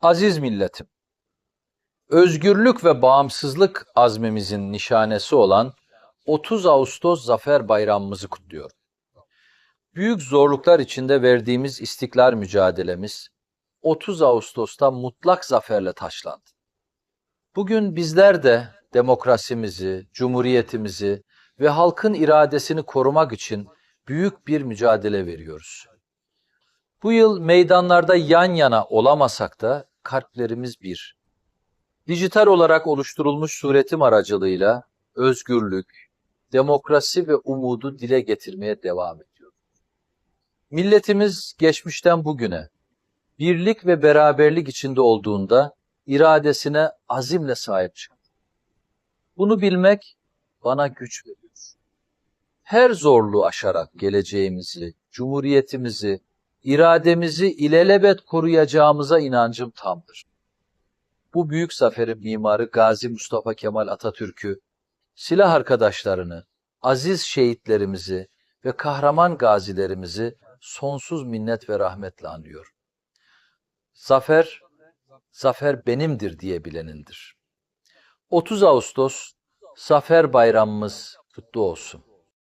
Aziz milletim, özgürlük ve bağımsızlık azmimizin nişanesi olan 30 Ağustos Zafer Bayramımızı kutluyorum. Büyük zorluklar içinde verdiğimiz istiklal mücadelemiz 30 Ağustos'ta mutlak zaferle taşlandı. Bugün bizler de demokrasimizi, cumhuriyetimizi ve halkın iradesini korumak için büyük bir mücadele veriyoruz. Bu yıl meydanlarda yan yana olamasak da kalplerimiz bir. Dijital olarak oluşturulmuş suretim aracılığıyla özgürlük, demokrasi ve umudu dile getirmeye devam ediyor. Milletimiz geçmişten bugüne birlik ve beraberlik içinde olduğunda iradesine azimle sahip çıktı. Bunu bilmek bana güç veriyor. Her zorluğu aşarak geleceğimizi, cumhuriyetimizi, irademizi ilelebet koruyacağımıza inancım tamdır. Bu büyük zaferin mimarı Gazi Mustafa Kemal Atatürk'ü, silah arkadaşlarını, aziz şehitlerimizi ve kahraman gazilerimizi sonsuz minnet ve rahmetle anıyor. Zafer, zafer benimdir diye bilenindir. 30 Ağustos Zafer Bayramımız kutlu olsun.